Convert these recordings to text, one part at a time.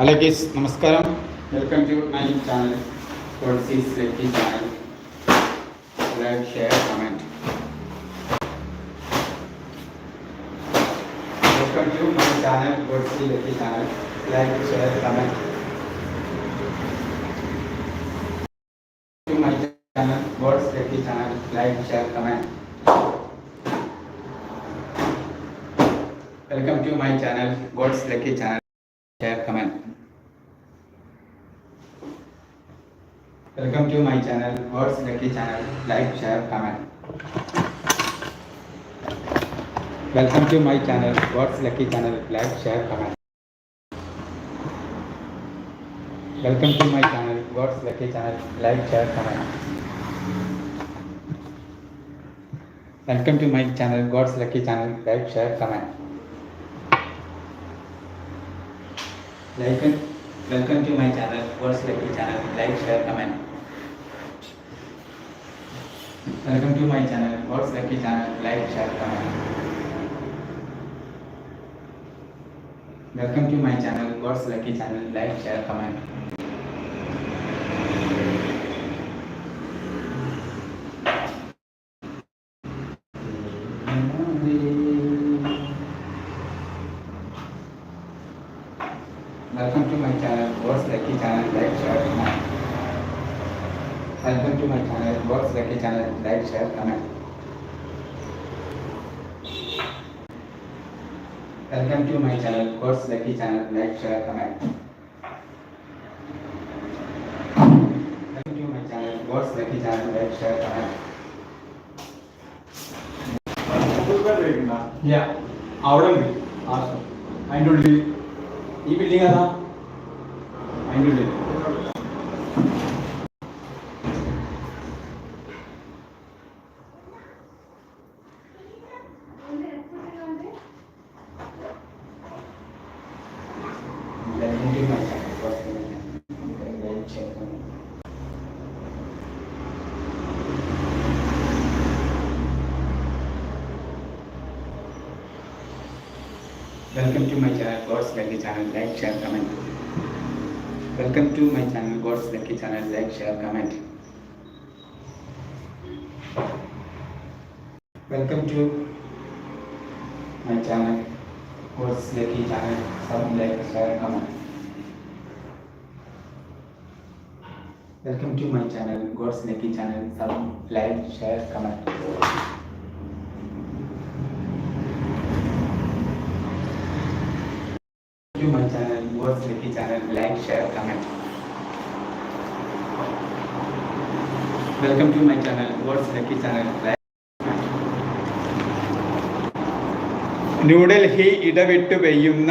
Hello guys നമസ്കാരം welcome to my channel courses lucky channel like share comment welcome to my channel course lucky channel like share comment to my channel God's lucky channel like share comment welcome to my channel God's lucky channel comment welcome to my channel god's lucky channel. Like share comment. Welcome to my channel god's lucky channel. Like share comment. Welcome to my channel god's lucky channel. Like share comment. Welcome to my channel god's lucky channel. Like share comment like and welcome to my channel what's lucky channel like share comment welcome to my channel what's lucky channel like share comment welcome to my channel what's lucky channel like share comment Welcome to my channel, What's Lucky Channel, like, share, comment. Welcome to my channel, What's Lucky Channel, like, share, comment. Welcome to my channel, What's Lucky Channel, like, share, comment. Welcome to my channel, What's like, share, comment. Yeah, awesome. I don't ఈ building కదా? అంగిల్ Welcome to my channel, God's Lucky channel, like, share, comment. Welcome to my channel, God's Lucky channel, like, share, comment. Welcome to my channel, God's Lucky channel, some like, share, comment. Welcome to my channel, God's Lucky channel, some like, share, comment. My channel, What's Lucky channel, like, share, comment. Welcome to my channel, What's Lucky channel, like. New Delhi ഇടവിട്ട് പെയ്യുന്ന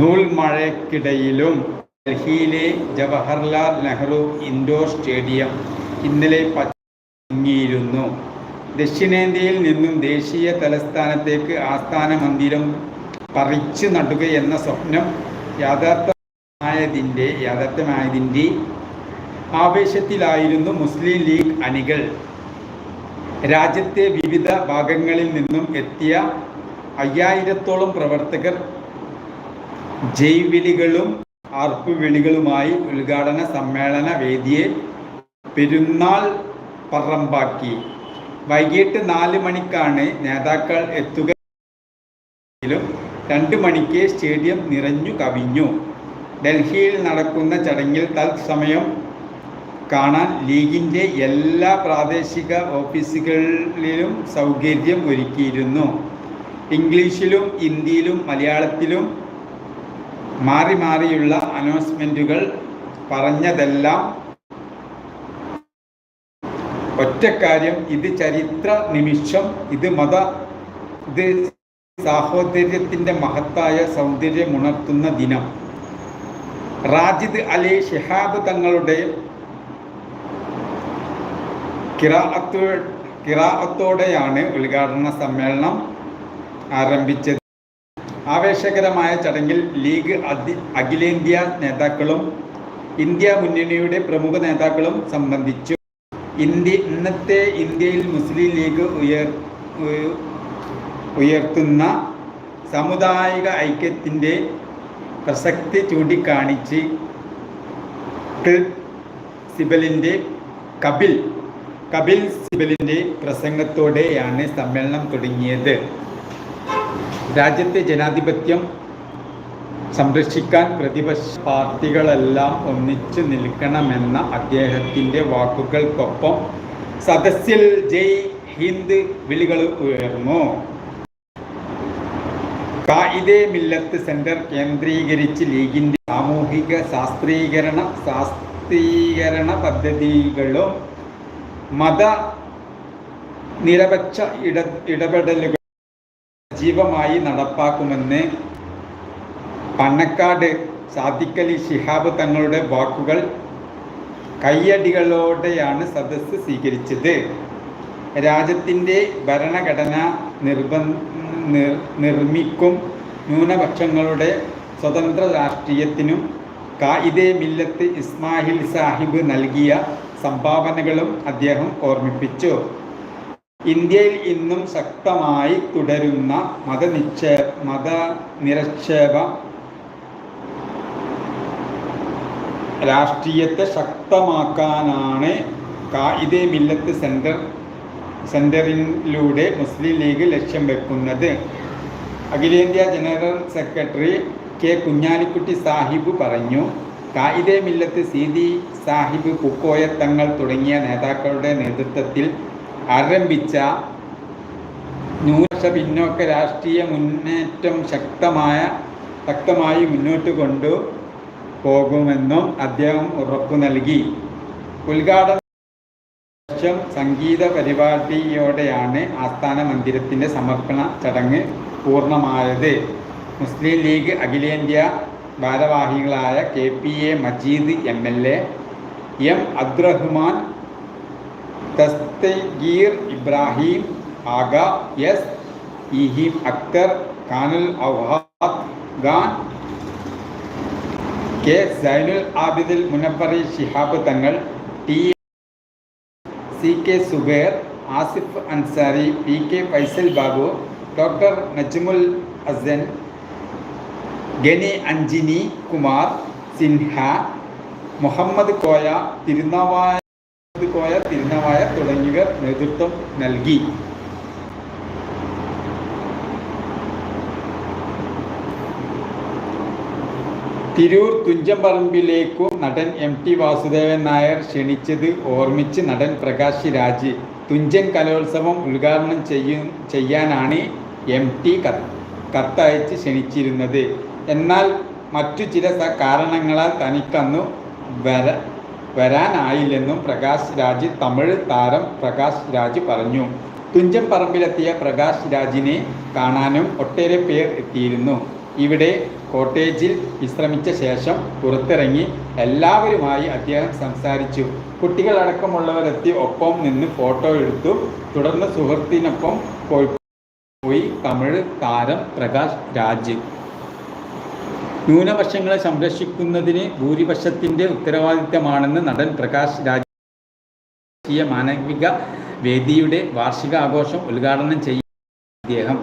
നൂൽമഴയ്ക്കിടയിലും ഡൽഹിയിലെ Jawaharlal Nehru indoor stadium ഇന്നലെ പങ്ങിയിരുന്നു ദക്ഷിണേന്ത്യയിൽ നിന്നും ദേശീയ തലസ്ഥാനത്തേക്ക് ആസ്ഥാന മന്ദിരം പറിച്ചു നടുക എന്ന സ്വപ്നം യാഥാർത്ഥ്യമായതിന്റെ യാഥാർത്ഥ്യമായതിന്റെ ആവേശത്തിലായിരുന്നു മുസ്ലിം ലീഗ് അണികൾ. രാജ്യത്തെ വിവിധ ഭാഗങ്ങളിൽ നിന്നും എത്തിയ അയ്യായിരത്തോളം പ്രവർത്തകർ ജൈവിളികളും ആർപ്പുവിളികളുമായി ഉദ്ഘാടന സമ്മേളന വേദിയെ പെരുന്നാൾ പറമ്പാക്കി. വൈകിട്ട് നാല് മണിക്കാണ് നേതാക്കൾ എത്തുക. രണ്ട് മണിക്ക് സ്റ്റേഡിയം നിറഞ്ഞു കവിഞ്ഞു. ഡൽഹിയിൽ നടക്കുന്ന ചടങ്ങിൽ തത്സമയം കാണാൻ ലീഗിന്റെ എല്ലാ പ്രാദേശിക ഓഫീസുകളിലും സൗകര്യം ഒരുക്കിയിരുന്നു. ഇംഗ്ലീഷിലും ഹിന്ദിയിലും മലയാളത്തിലും മാറി മാറിയുള്ള അനൗൺസ്മെന്റുകൾ പറഞ്ഞതെല്ലാം ഒറ്റക്കാര്യം ഇത് ചരിത്ര നിമിഷം ഇത് മത ഇത് സാഹോദര്യത്തിന്റെ മഹത്തായ സൗന്ദര്യമുണർത്തുന്ന ദിനം. റാജിദ് അലി ഷിഹാബ് തങ്ങളുടെ കിറാഅത്തു കിറാഅത്തോടെയാണ് ഉദ്ഘാടന സമ്മേളനം ആരംഭിച്ചത്. ആവേശകരമായ ചടങ്ങിൽ ലീഗ് അതി അഖിലേന്ത്യാ നേതാക്കളും ഇന്ത്യ മുന്നണിയുടെ പ്രമുഖ നേതാക്കളും സംബന്ധിച്ചു. ഇന്ത്യ ഇന്നത്തെ ഇന്ത്യയിൽ മുസ്ലിം ലീഗ് ഉയർ ഉയർത്തുന്ന സാമുദായിക ഐക്യത്തിന്റെ പ്രസക്തി ചൂണ്ടിക്കാണിച്ച് സിബലിന്റെ കപിൽ കപിൽ സിബലിന്റെ പ്രസംഗത്തോടെയാണ് സമ്മേളനം തുടങ്ങിയത്. രാജ്യത്തെ ജനാധിപത്യം സംരക്ഷിക്കാൻ പ്രതിപക്ഷ പാർട്ടികളെല്ലാം ഒന്നിച്ചു നിൽക്കണമെന്ന അദ്ദേഹത്തിന്റെ വാക്കുകൾക്കൊപ്പം സദസ്സിൽ ജയ് ഹിന്ദ് വിളികൾ ഉയർന്നു. കായിദേ മില്ലത്ത് സെന്റർ കേന്ദ്രീകരിച്ച് ലീഗിന്റെ സാമൂഹിക ശാസ്ത്രീകരണ ശാസ്ത്രീകരണ പദ്ധതികളും മത നിരപക്ഷ ഇട ഇടപെടലുകൾ സജീവമായി നടപ്പാക്കുമെന്ന് പണ്ണക്കാട് സാദിഖലി ശിഹാബ് തങ്ങളുടെ വാക്കുകൾ കയ്യടികളോടെയാണ് സദസ്സ് സ്വീകരിച്ചത്. രാജ്യത്തിന്റെ ഭരണഘടന നിർബ നിർ- നിർമ്മിക്കും ന്യൂനപക്ഷങ്ങളുടെ സ്വതന്ത്ര രാഷ്ട്രീയത്തിനും കായിദെ മില്ലത്ത് ഇസ്മാഹിൽ സാഹിബ് നൽകിയ സംഭാവനകളും അദ്ദേഹം ഓർമ്മിപ്പിച്ചു. ഇന്ത്യയിൽ ഇന്നും ശക്തമായി തുടരുന്ന മതനിക്ഷേ മതനിരക്ഷേപ രാഷ്ട്രീയത്തെ ശക്തമാക്കാനാണ് കായിദെ മില്ലത്ത് സെന്റർ സെന്ററിലൂടെ മുസ്ലിം ലീഗ് ലക്ഷ്യം വെക്കുന്നത്. അഖിലേന്ത്യാ general secretary K Kunhalikutty Sahib പറഞ്ഞു കായിദെ മില്ലത്ത് സീതി സാഹിബ് കുക്കോയ തങ്ങൾ തുടങ്ങിയ നേതാക്കളുടെ നേതൃത്വത്തിൽ ആരംഭിച്ച ന്യൂനപക്ഷ പിന്നോക്ക രാഷ്ട്രീയ മുന്നേറ്റം ശക്തമായ ശക്തമായി മുന്നോട്ട് കൊണ്ടു പോകുമെന്നും അദ്ദേഹം ഉറപ്പു നൽകി. ഉദ്ഘാടന വർഷം സംഗീത പരിപാടിയോടെയാണ് ആസ്ഥാന മന്ദിരത്തിന്റെ സമർപ്പണ ചടങ്ങ് പൂർണമായത്. മുസ്ലിം ലീഗ് അഖിലേന്ത്യാ ഭാരവാഹികളായ K P A Majeed M L A M Abdurahman Dastagir Ibrahim Agha S ഇഹിം Akhtar കാനൽ ഔഹാദ് Khan K Zainul Abidul മുനഫറി Shihab Thangal T C K Zubair Asif Ansari P K Faisal Babu doctor Najmul Hasan Gani Anjani Kumar Sinha Muhammad Koya Tirunavaya Koya Tirunavaya തുടങ്ങിയവർ നേതൃത്വം നൽകി. തിരൂർ തുഞ്ചംപറമ്പിലേക്കു നടൻ M T Vasudevan Nair ക്ഷണിച്ചത് ഓർമ്മിച്ച് നടൻ പ്രകാശ് രാജ്. തുഞ്ചൻ കലോത്സവം ഉദ്ഘാടനം ചെയ്യും ചെയ്യാനാണ് എം ടി കത്തയച്ച് ക്ഷണിച്ചിരുന്നത്. എന്നാൽ മറ്റു ചില കാരണങ്ങളാൽ തനിക്കന്നു വര വരാനായില്ലെന്നും പ്രകാശ് രാജ് തമിഴ് താരം പ്രകാശ് രാജ് പറഞ്ഞു. തുഞ്ചൻ പറമ്പിലെത്തിയ പ്രകാശ് രാജിനെ കാണാനും ഒട്ടേറെ പേർ എത്തിയിരുന്നു. ഇവിടെ കോട്ടേജിൽ വിശ്രമിച്ച ശേഷം പുറത്തിറങ്ങി എല്ലാവരുമായി അദ്ദേഹം സംസാരിച്ചു. കുട്ടികളടക്കമുള്ളവരെത്തി ഒപ്പം നിന്ന് ഫോട്ടോ എടുത്തു. തുടർന്ന് സുഹൃത്തിനൊപ്പം പോയി തമിഴ് താരം പ്രകാശ് രാജ്. ന്യൂനപക്ഷങ്ങളെ സംരക്ഷിക്കുന്നതിന് ഭൂരിപക്ഷത്തിന്റെ ഉത്തരവാദിത്തമാണെന്ന് നടൻ പ്രകാശ് രാജ് മാനവിക വേദിയുടെ വാർഷികാഘോഷം ഉദ്ഘാടനം ചെയ്യും അദ്ദേഹം.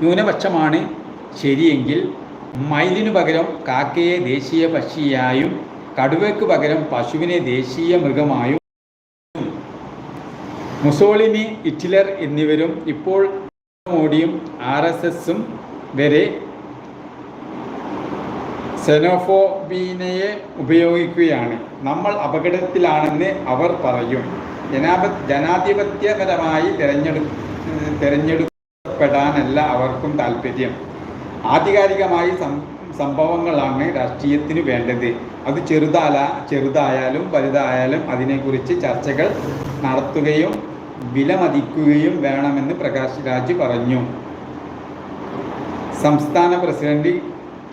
ന്യൂനപക്ഷമാണ് ശരിയെങ്കിൽ മയിലിനു പകരം കാക്കയെ ദേശീയ പക്ഷിയായും കടുവയ്ക്ക് പകരം പശുവിനെ ദേശീയ മൃഗമായും. മുസോളിനി ഹിറ്റ്ലർ എന്നിവരും ഇപ്പോൾ മോഡിയും ആർ എസ് എസും വരെ സെനോഫോബീനയെ ഉപയോഗിക്കുകയാണ്. നമ്മൾ അപകടത്തിലാണെന്ന് അവർ പറയും. ജനാപ ജനാധിപത്യപരമായി തിരഞ്ഞെടു തിരഞ്ഞെടുക്കപ്പെടാനല്ല അവർക്കും താല്പര്യം ആധികാരികമായി സംഭവങ്ങളാണ് രാഷ്ട്രീയത്തിന് വേണ്ടത്. അത് ചെറുതാല ചെറുതായാലും വലുതായാലും അതിനെക്കുറിച്ച് ചർച്ചകൾ നടത്തുകയും വിലമതിക്കുകയും വേണമെന്ന് പ്രകാശ് രാജ് പറഞ്ഞു. സംസ്ഥാന പ്രസിഡന്റ്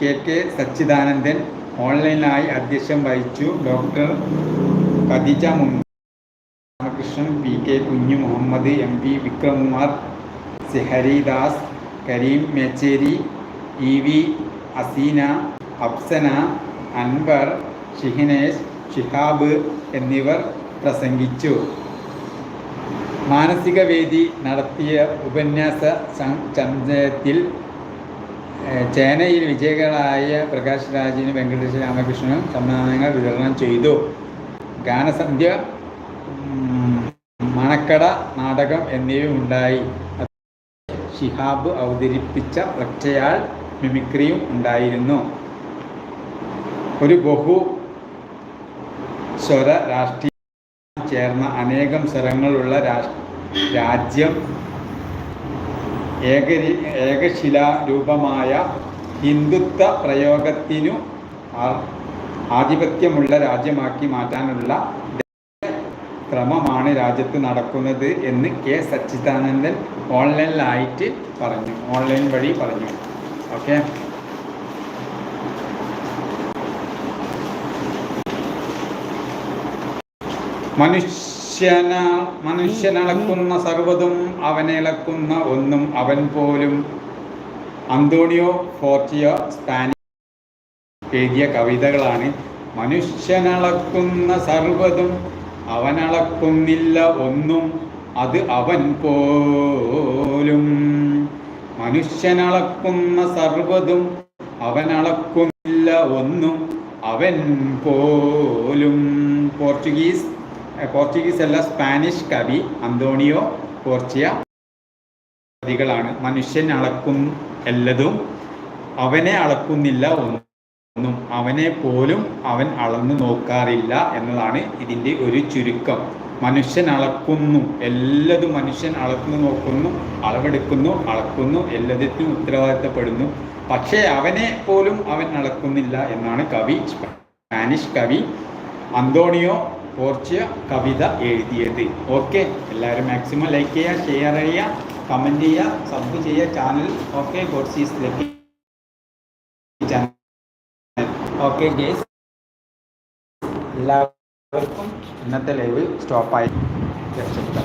കെ കെ സച്ചിദാനന്ദൻ ഓൺലൈനായി അധ്യക്ഷം വഹിച്ചു. ഡോക്ടർ ഖദീജ മുൻ Ramakrishnan P K Kunju Muhammad M P Vikramkumar സിഹരിദാസ് Kareem Mecheri E V Aseena Afsana Anwar ഷിഹിനേഷ് ഷിഹാബ് എന്നിവർ പ്രസംഗിച്ചു. മാനസിക വേദി നടത്തിയ ഉപന്യാസ ചന്ദ്രത്തിൽ ചേനയിൽ വിജയികളായ പ്രകാശ് രാജിനും വെങ്കടേശ് രാമകൃഷ്ണനും സമ്മാനങ്ങൾ വിതരണം ചെയ്തു. ഗാനസന്ധ്യ മണക്കട നാടകം എന്നിവയുണ്ടായി. ഷിഹാബ് അവതരിപ്പിച്ച ഒറ്റയാൾ മിമിക്രിയും ഉണ്ടായിരുന്നു. ഒരു ബഹു സ്വര രാഷ്ട്രീയ ചേർന്ന അനേകം സ്വരങ്ങളുള്ള രാജ്യം ഏകരി ഏകശിലാരൂപമായ ഹിന്ദുത്വ പ്രയോഗത്തിനു ആധിപത്യമുള്ള രാജ്യമാക്കി മാറ്റാനുള്ള ക്രമമാണ് രാജ്യത്ത് നടക്കുന്നത് എന്ന് കെ. സച്ചിദാനന്ദൻ ഓൺലൈനിലായിട്ട് പറഞ്ഞു. ഓൺലൈൻ വഴി പറഞ്ഞു. ഓക്കെ. മനുഷ്യന മനുഷ്യനളക്കുന്ന സർവതും അവനിളക്കുന്ന ഒന്നും അവൻ പോലും അന്തോണിയോ ഫോർട്ടിയോ സ്പാനിഷ് എഴുതിയ കവിതകളാണ്. മനുഷ്യനളക്കുന്ന സർവതും അവനളക്കുന്നില്ല ഒന്നും അത് അവൻ പോലും മനുഷ്യനളക്കുന്ന സർവതും അവനളക്കുന്നില്ല ഒന്നും അവൻ പോലും. പോർച്ചുഗീസ് പോർച്ചുഗീസ് അല്ല സ്പാനിഷ് കവി അന്തോണിയോ പോർച്ചിയ കവികളാണ്. മനുഷ്യൻ അളക്കും എല്ലതും അവനെ അളക്കുന്നില്ല ഒന്നും അവനെ പോലും അവൻ അളന്നു നോക്കാറില്ല എന്നതാണ് ഇതിന്റെ ഒരു ചുരുക്കം. മനുഷ്യൻ അളക്കുന്നു. എല്ലതും മനുഷ്യൻ അളന്നു നോക്കുന്നു അളവെടുക്കുന്നു അളക്കുന്നു എല്ലാത്തിനും ഉത്തരവാദിത്തപ്പെടുന്നു. പക്ഷേ അവനെ പോലും അവൻ അളക്കുന്നില്ല എന്നാണ് കവി സ്പാനിഷ് കവി അന്തോണിയോ പോർച്ചിയ കവിത എഴുതിയത്. ഓക്കെ എല്ലാവരും മാക്സിമം ലൈക്ക് ചെയ്യുക ഷെയർ ചെയ്യുക കമന്റ് ചെയ്യുക സബ് ചെയ്യുക channel okay channel okay guys എല്ലാവർക്കും ഇന്നത്തെ ലൈവ് സ്റ്റോപ്പായി രക്ഷപ്പെട്ട